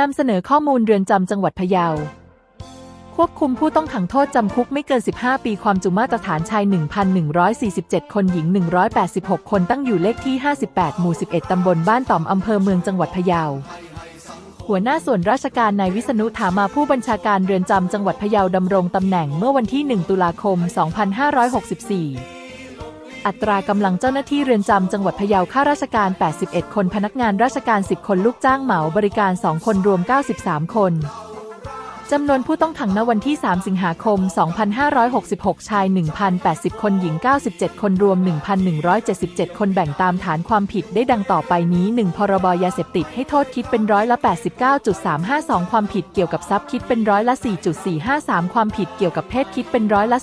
นำเสนอข้อมูลเรือนจำจังหวัดพะเยา ควบคุมผู้ต้องขังโทษจำคุกไม่เกิน 15 ปีความจุมาตรฐานชาย 1,147 คนหญิง 186 คนตั้งอยู่เลขที่ 58 หมู่ 11 ตำบลบ้านต่อมอำเภอเมืองจังหวัดพะเยา หัวหน้าส่วนราชการนายวิษณุถามาผู้บัญชาการเรือนจำจังหวัดพะเยาดำรงตำแหน่งเมื่อวันที่ 1 ตุลาคม 2564 อัตรากำลังเจ้าหน้าที่เรือนจำจังหวัดพะเยาข้าราชการ 81 คนพนักงานราชการ 10 คนลูกจ้างเหมาบริการ 2 คนรวม 93 คน จำนวนผู้ต้องขังณวันที่ 3 สิงหาคม 2566 ชาย 1,080 คนหญิง 97 คนรวม 1,177 คนแบ่งตามฐานความผิดได้ดังต่อไปนี้ 1. พรบยาเสพติดให้โทษคิดเป็นร้อยละ 89.352 ความผิดเกี่ยวกับทรัพย์คิดเป็นร้อยละ 4.453 ความผิดเกี่ยวกับเพศคิดเป็นร้อยละ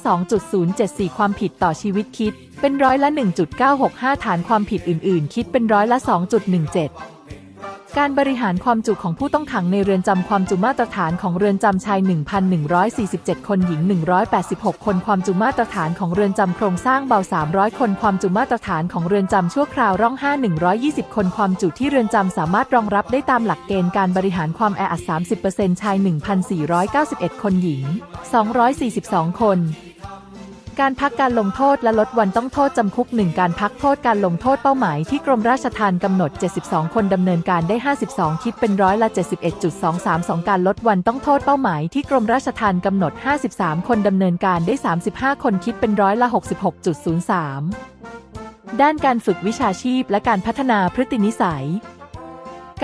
2.074 ความผิดต่อชีวิตคิด เป็นร้อยละ 1.965 ฐานความผิดอื่น ๆ คิดเป็นร้อยละ 2.17 การบริหารความจุของผู้ต้องขังในเรือนจำความจุมาตรฐานของเรือนจำชาย 1,147 คนหญิง 186 คนความจุมาตรฐานของเรือนจำโครงสร้างเบา 300 คนความจุมาตรฐานของเรือนจำชั่วคราวร่อง 5 120 คนความจุที่เรือนจำสามารถรองรับได้ตามหลักเกณฑ์การบริหารความแออัด 30%ชาย 1,491 คนหญิง 242 คน การพักการลงโทษและลดวันต้องโทษจำคุก 1 การพักโทษการลงโทษเป้าหมายที่กรมราชทัณฑ์กำหนด 72 คนดำเนินการได้ 52 คิดเป็นร้อยละ 71.232 การลดวันต้องโทษเป้าหมายที่กรมราชทัณฑ์กำหนด 53 คนดำเนินการได้ 35 คนคิดเป็นร้อยละ 66.03 ด้านการฝึกวิชาชีพและการพัฒนาพฤตินิสัย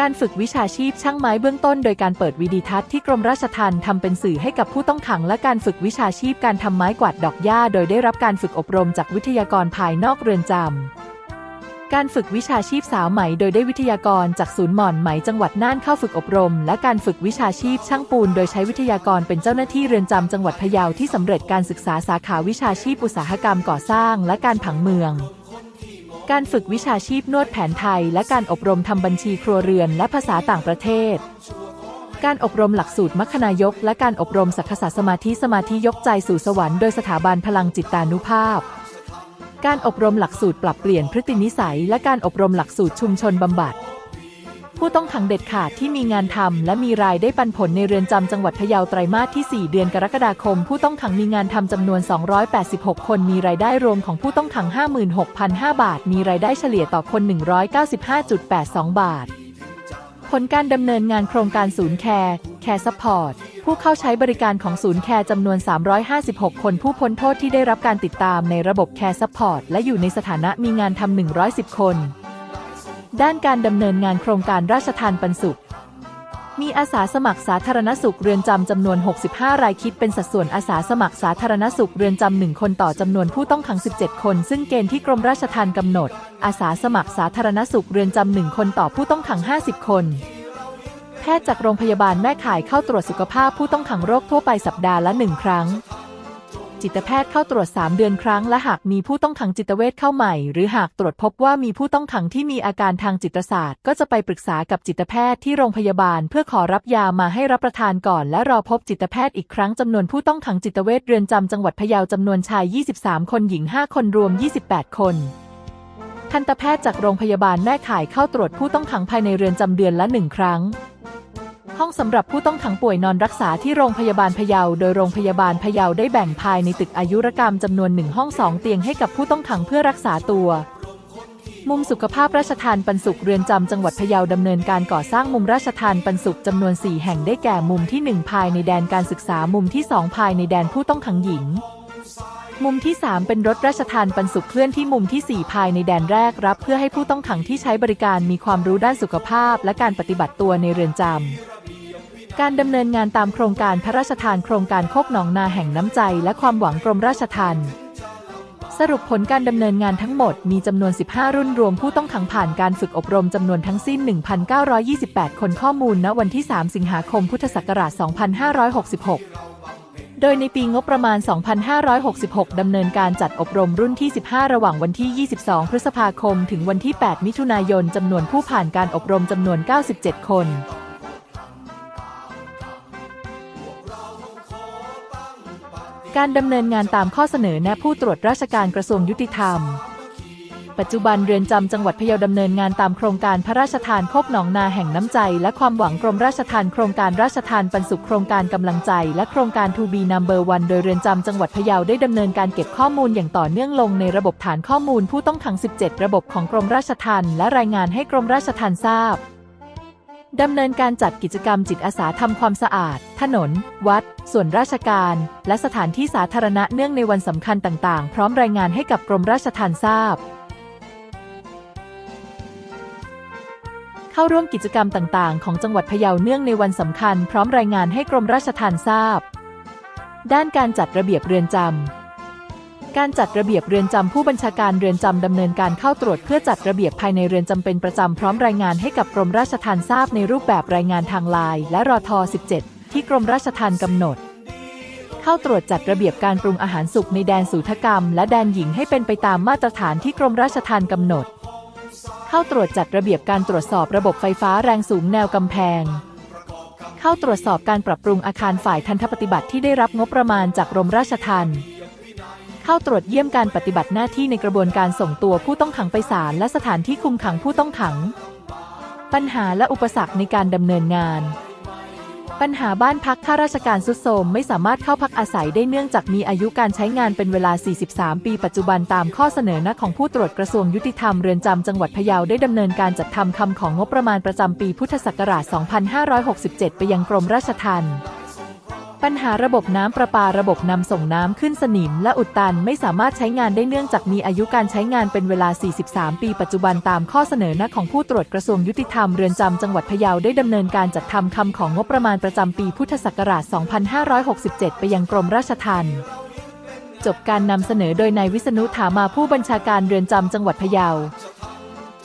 การฝึกวิชาชีพช่างไม้เบื้องต้นโดยการเปิดวิดีทัศน์ที่กรมราชทัณฑ์ทำเป็นสื่อให้กับผู้ต้องขังและการฝึกวิชาชีพการทำไม้กวาดดอกหญ้า โดยได้รับการฝึกอบรมจากวิทยากรภายนอกเรือนจำ การฝึกวิชาชีพสาวไหม โดยได้วิทยากรจากศูนย์หมอนไหมจังหวัดน่านเข้าฝึกอบรม และการฝึกวิชาชีพช่างปูน โดยใช้วิทยากรเป็นเจ้าหน้าที่เรือนจำจังหวัดพะเยาที่สำเร็จการศึกษาสาขาวิชาชีพอุตสาหกรรมก่อสร้าง และการผังเมือง การฝึกวิชาชีพนวดแผนไทย และการอบรมทำบัญชีครัวเรือนและภาษาต่างประเทศ การอบรมหลักสูตรมัคคณายก และการอบรมสักษะสมาธิสมาธิยกใจสู่สวรรค์โดยสถาบันพลังจิตตานุภาพ การอบรมหลักสูตรปรับเปลี่ยนพฤตินิสัย และการอบรมหลักสูตรชุมชนบำบัด ผู้ต้องขังเด็ดขาดที่มีงานทำและมีรายได้ปันผลในเรือนจำจังหวัดพะเยาไตรมาสที่ 4 เดือนกรกฎาคม ผู้ต้องขังมีงานทำจำนวน 286 คนมีรายได้รวมของผู้ต้องขัง 56,005 บาท มีรายได้เฉลี่ยต่อคน 195.82 บาท ผลการดำเนินงานโครงการศูนย์แคร์แคร์ซัพพอร์ตผู้เข้าใช้บริการของศูนย์แคร์จำนวน 356 คนผู้พ้นโทษที่ได้รับการติดตามในระบบแคร์ซัพพอร์ตและอยู่ในสถานะมีงานทำ110 คน ด้านการดำเนินงานโครงการราชทานปันสุข มีอาสาสมัครสาธารณสุขเรือนจำจำนวน 65 รายคิดเป็นสัดส่วนอาสาสมัครสาธารณสุขเรือนจำหนึ่งคนต่อจำนวนผู้ต้องขัง 17 คน ซึ่งเกณฑ์ที่กรมราชทัณฑ์กำหนด อาสาสมัครสาธารณสุขเรือนจำหนึ่งคนต่อผู้ต้องขัง 50 คนแพทย์จากโรงพยาบาลแม่ข่ายเข้าตรวจสุขภาพผู้ต้องขังโรคทั่วไปสัปดาห์ละหนึ่งครั้ง จิตแพทย์เข้าตรวจ 3 เดือนครั้ง และหากมีผู้ต้องขังจิตเวชเข้าใหม่ หรือหากตรวจพบว่ามีผู้ต้องขังที่มีอาการทางจิตศาสตร์ ก็จะไปปรึกษากับจิตแพทย์ที่โรงพยาบาล เพื่อขอรับยามาให้รับประทานก่อน และรอพบจิตแพทย์อีกครั้งจำนวนผู้ต้องขังจิตเวชเรือนจำจังหวัดพะเยาจำนวนชาย 23 คนหญิง 5 คนรวม 28 คนทันตแพทย์จากโรงพยาบาลแม่ข่ายเข้าตรวจผู้ต้องขังภายในเรือนจำเดือนละหนึ่งครั้ง ห้องสำหรับผู้ต้องขังป่วยนอนรักษาที่โรงพยาบาลพะเยา โดยโรงพยาบาลพะเยาได้แบ่งภายในตึกอายุรกรรมจำนวนหนึ่งห้องสองเตียงให้กับผู้ต้องขังเพื่อรักษาตัว มุมสุขภาพราชทานปันสุขเรือนจำจังหวัดพะเยาดำเนินการก่อสร้างมุมราชทานปันสุขจำนวน 4 แห่งได้แก่มุมที่ 1 ภายในแดนการศึกษามุมที่ 2 ภายในแดนผู้ต้องขังหญิงมุมที่ 3 เป็นรถราชทานปันสุขเคลื่อนที่มุมที่ 4 ภายในแดนแรกรับ เพื่อให้ผู้ต้องขังที่ใช้บริการมีความรู้ด้านสุขภาพ และการปฏิบัติตัวในเรือนจำ การดำเนินงานตามโครงการพระราชทานโครงการโคกหนองนาแห่งน้ำใจและความหวังกรมราชทัณฑ์สรุปผลการดำเนินงานทั้งหมดมีจำนวน 15 รุ่นรวมผู้ต้องขังผ่านการฝึกอบรมจำนวนทั้งสิ้น 1,928 คนข้อมูลณวันที่ 3 สิงหาคมพุทธศักราช 2566 โดยในปีงบประมาณ 2566 ดำเนินการจัดอบรมรุ่นที่ 15 ระหว่างวันที่ 22 พฤษภาคม ถึงวันที่ 8 มิถุนายนจำนวนผู้ผ่านการอบรมจำนวน 97 คน การดำเนินงานตามข้อเสนอแนะผู้ตรวจราชการกระทรวงยุติธรรม ปัจจุบันเรือนจำจังหวัดพะเยาดำเนินงานตามโครงการพระราชทานโคกหนองนาแห่งน้ำใจ และความหวังกรมราชทานโครงการราชทานปันสุขโครงการกำลังใจ และโครงการทูบีนัมเบอร์วันโดยเรือนจำจังหวัดพะเยาได้ดำเนินการเก็บข้อมูลอย่างต่อเนื่องลงในระบบฐานข้อมูลผู้ต้องขัง 17 ระบบของกรมราชทัณฑ์และรายงานให้กรมราชทัณฑ์ทราบ ดำเนินการจัดกิจกรรมจิตอาสาทำความสะอาด ถนน วัด ส่วนราชการ และสถานที่สาธารณะเนื่องในวันสำคัญต่างๆ พร้อมรายงานให้กับกรมราชทัณฑ์ทราบ เข้าร่วมกิจกรรมต่างๆ ของจังหวัดพะเยาเนื่องในวันสำคัญ พร้อมรายงานให้กรมราชทัณฑ์ทราบ ด้านการจัดระเบียบเรือนจำ การจัดระเบียบเรือนจำผู้บัญชาการเรือนจำดำเนินการเข้าตรวจเพื่อจัดระเบียบภายในเรือนจำเป็นประจำพร้อมรายงานให้กับกรมราชทัณฑ์ทราบในรูปแบบรายงานทางไลน์และรอท17 ที่กรมราชทัณฑ์กำหนด เข้าตรวจจัดระเบียบการปรุงอาหารสุกในแดนสูทกรรม และแดนหญิงให้เป็นไปตามมาตรฐานที่กรมราชทัณฑ์กำหนด เข้าตรวจจัดระเบียบการตรวจสอบระบบไฟฟ้าแรงสูงแนวกำแพงเข้าตรวจสอบการปรับปรุงอาคารฝ่ายทันทปฏิบัติที่ได้รับงบประมาณจากกรมราชทัณฑ์ เข้าตรวจเยี่ยมการปฏิบัติหน้าที่ในกระบวนการส่งตัวผู้ต้องขังไปศาลและสถานที่คุมขังผู้ต้องขัง ปัญหาและอุปสรรคในการดำเนินงาน ปัญหาบ้านพักข้าราชการสุดโทมไม่สามารถเข้าพักอาศัยได้เนื่องจากมีอายุการใช้งานเป็นเวลา 43 ปีปัจจุบันตามข้อเสนอแนะของผู้ตรวจกระทรวงยุติธรรมเรือนจำจังหวัดพะเยาได้ดำเนินการจัดทำคำของงบประมาณประจำปีพุทธศักราช 2567 ไปยังกรมราชทัณฑ์ ปัญหาระบบน้ำประปาระบบนำส่งน้ำขึ้นสนิมและอุดตันไม่สามารถใช้งานได้เนื่องจากมีอายุการใช้งานเป็นเวลา 43 ปีปัจจุบันตามข้อเสนอแนะของผู้ตรวจกระทรวงยุติธรรมเรือนจำจังหวัดพะเยาได้ดำเนินการจัดทำคำของงบประมาณประจำปีพุทธศักราช 2567 ไปยังกรมราชทัณฑ์จบการนำเสนอโดยนายวิษณุถามาผู้บัญชาการเรือนจำจังหวัดพะเยา